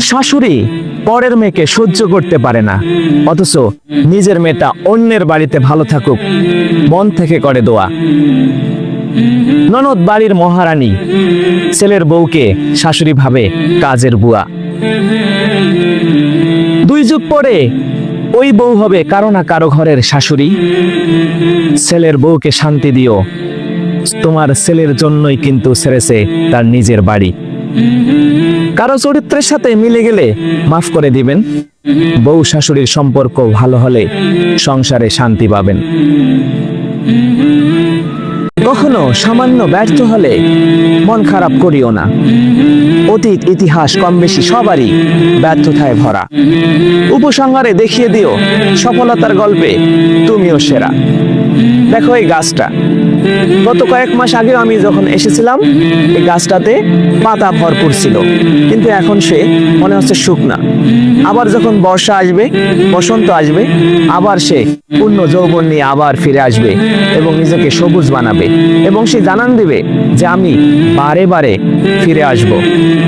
শাশুড়ি পরের মেয়েকে সহ্য করতে পারে না। অথচ নিজের মেয়েটা অন্যের বাড়িতে ভালো থাকুক, মন থেকে করে দোয়া। ননদ বাড়ির মহারানী, ছেলের বউকে শাশুড়ি ভাবে কাজের বুয়া। দুই যুগ পরে ওই বউ হবে কারও না কারও ঘরের শাশুড়ি। ছেলের বউকে শান্তি দিও, তোমার ছেলের জন্যই কিন্তু ছেড়েছে তার নিজের বাড়ি। কারও চরিত্রের সাথে মিলে গেলে মাফ করে দিবেন। বউ শাশুড়ির সম্পর্ক ভালো হলে সংসারে শান্তি পাবেন। কখনো সামান্য ব্যর্থ হলে মন খারাপ করিও না। অতীত, ইতিহাস কম বেশি সবারই ব্যর্থতায় ভরা। উপসংহারে দেখিয়ে দিও সফলতার গল্পে তুমিও সেরা। দেখো এই গাছটা। গত কয়েক মাস আগে আমি যখন এসেছিলাম, এই গাছটাতে পাতা ভরপুর ছিল। কিন্তু এখন সে মনে হচ্ছে শুকনা। আবার যখন বর্ষা আসবে, বসন্ত আসবে, আবার সে পূর্ণ যৌবন নিয়ে আবার ফিরে আসবে এবং নিজেকে সবুজ বানাবে এবং সে জানান দিবে যে আমি বারে বারে ফিরে আসব।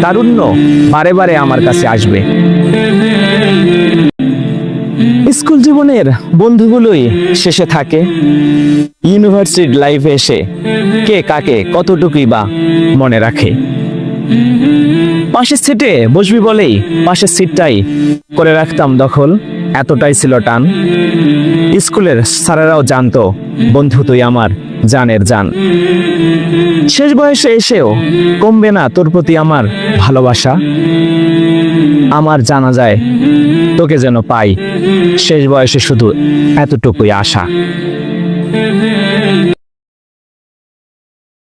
তারুণ্য বারে বারে আমার কাছে আসবে। স্কুল জীবনের বন্ধুগুলোই শেষে থাকে। ইউনিভার্সিটি লাইফে এসে কে কাকে কতটুকুই বা মনে রাখে। পাশের সিটে বসবি বলেই পাশের সিটটাই করে রাখতাম দখল, এতটাই ছিল টান। স্কুলের স্যারেরাও জানতো, বন্ধু তুই আমার জানের জান। শেষ বয়সে এসেও কমবে না তোর প্রতি আমার ভালোবাসা। আমার জানা যায় তোকে যেন পাই। শেষ বয়সে শুধু এতটুকুই আশা।